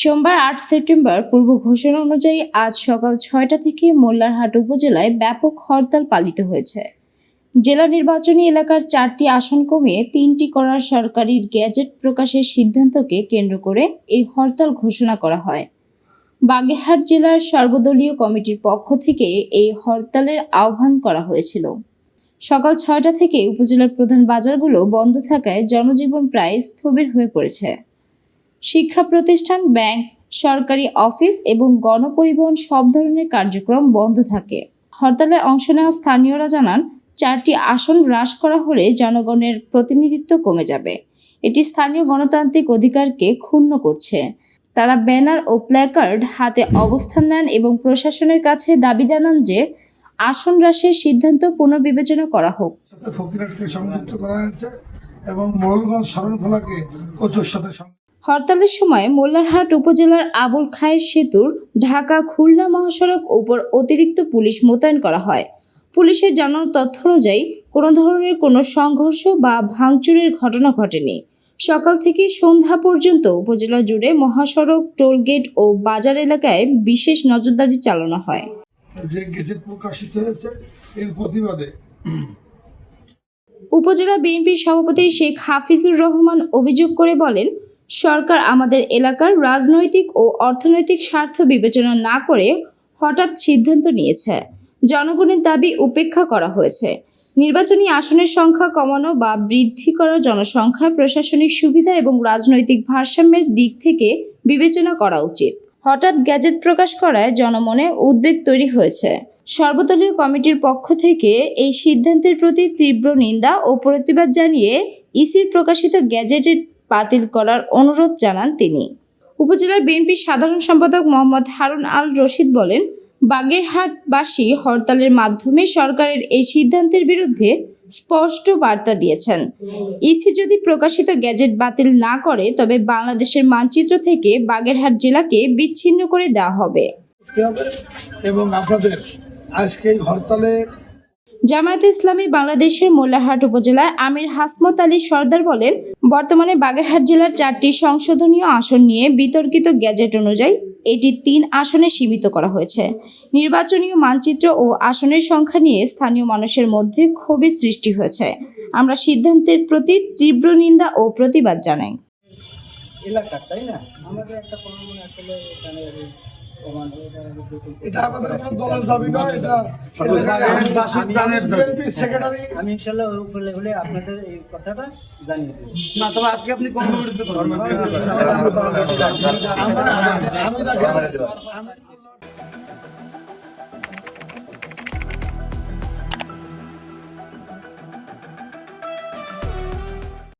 সোমবার আট সেপ্টেম্বর পূর্ব ঘোষণা অনুযায়ী আজ সকাল ছয়টা থেকে মোল্লারহাট উপজেলায় ব্যাপক হরতাল পালিত হয়েছে। জেলা নির্বাচনী এলাকার চারটি আসন কমিয়ে তিনটি করার সরকারি গ্যাজেট প্রকাশের সিদ্ধান্তকে কেন্দ্র করে এই হরতাল ঘোষণা করা হয়। বাগেরহাট জেলার সর্বদলীয় কমিটির পক্ষ থেকে এই হরতালের আহ্বান করা হয়েছিল। সকাল ছয়টা থেকে উপজেলার প্রধান বাজারগুলো বন্ধ থাকায় জনজীবন প্রায় স্থবির হয়ে পড়েছে। শিক্ষা প্রতিষ্ঠান, ব্যাংক, সরকারি অফিস এবং গণপরিবহন সব ধরনের কার্যক্রম বন্ধ থাকে। হরতালে অংশ নেওয়া স্থানীয়রা জানান, চারটি আসন হ্রাস করা হলে জনগণের প্রতিনিধিত্ব কমে যাবে। এটি স্থানীয় গণতান্ত্রিক অধিকারকে ক্ষুণ্ণ করছে। তারা ব্যানার ও প্ল্যাকার্ড হাতে অবস্থান নেন এবং প্রশাসনের কাছে দাবি জানান যে, আসন হ্রাসের সিদ্ধান্ত পুনর্বিবেচনা করা হোক। সংযুক্ত করা হয়েছে এবং মোড়লগঞ্জ শরণখোলাকে কচুর সাথে হরতালের সময় মোল্লারহাট উপজেলার আবুল খায়ের সেতুর ঢাকা খুলনা মহাসড়ক উপর অতিরিক্ত পুলিশ মোতায়েন করা হয়। পুলিশের জানানো তথ্য অনুযায়ী কোনো ধরনের কোনো সংঘর্ষ বা ভাঙচুরের ঘটনা ঘটেনি। সকাল থেকে সন্ধ্যা পর্যন্ত উপজেলা জুড়ে মহাসড়ক টোলগেট ও বাজার এলাকায় বিশেষ নজরদারি চালানো হয়। যে গেজেট প্রকাশিত হয়েছে এর প্রতিবাদে। উপজেলা বিএনপির সভাপতি শেখ হাফিজুর রহমান অভিযোগ করে বলেন সরকার আমাদের এলাকার রাজনৈতিক ও অর্থনৈতিক স্বার্থ বিবেচনা না করে হঠাৎ সিদ্ধান্ত নিয়েছে। জনগণের দাবি উপেক্ষা করা হয়েছে। নির্বাচনী আসনের সংখ্যা কমানো বা বৃদ্ধি করা জনসংখ্যা প্রশাসনিক সুবিধা এবং রাজনৈতিক ভারসাম্যের দিক থেকে বিবেচনা করা উচিত। হঠাৎ গ্যাজেট প্রকাশ করায় জনমনে উদ্বেগ তৈরি হয়েছে। সর্বদলীয় কমিটির পক্ষ থেকে এই সিদ্ধান্তের প্রতি তীব্র নিন্দা ও প্রতিবাদ জানিয়ে ইসির প্রকাশিত গ্যাজেটের বাতিল করার অনুরোধ জানান তিনি। উপজেলার বিএনপির সাধারণ সম্পাদক মোহাম্মদ হারুন আল রশিদ বলেন, বাগেরহাটবাসী হরতালের মাধ্যমে সরকারের এই সিদ্ধান্তের বিরুদ্ধে স্পষ্ট বার্তা দিয়েছেন। ইসি যদি প্রকাশিত গ্যাজেট বাতিল না করে, তবে বাংলাদেশের মানচিত্র থেকে বাগেরহাট জেলাকে বিচ্ছিন্ন করে দেওয়া হবে। এবং আপনাদের আজকে হরতালে জামায়াতে ইসলামী বাংলাদেশের মোল্লাহাট উপজেলায় আমির হাসমত আলী সর্দার বলেন, বর্তমানে বাগেরহাট জেলার চারটি সংশোধনীয় আসন নিয়ে বিতর্কিত গ্যাজেট অনুযায়ী এটি তিন আসনে সীমিত করা হয়েছে। নির্বাচনীয় মানচিত্র ও আসনের সংখ্যা নিয়ে স্থানীয় মানুষের মধ্যে ক্ষোভের সৃষ্টি হয়েছে। আমরা সিদ্ধান্তের প্রতি তীব্র নিন্দা ও প্রতিবাদ জানাই। এলাকার, তাই না? আমাদের একটা এটা আমাদের কোন দলের দাবি নয় এটা আমি- সেক্রেটারি। ওই উপরে আপনাদের এই কথাটা জানিয়ে দেবো। না তবে আজকে আপনি কোন আমি দেখেন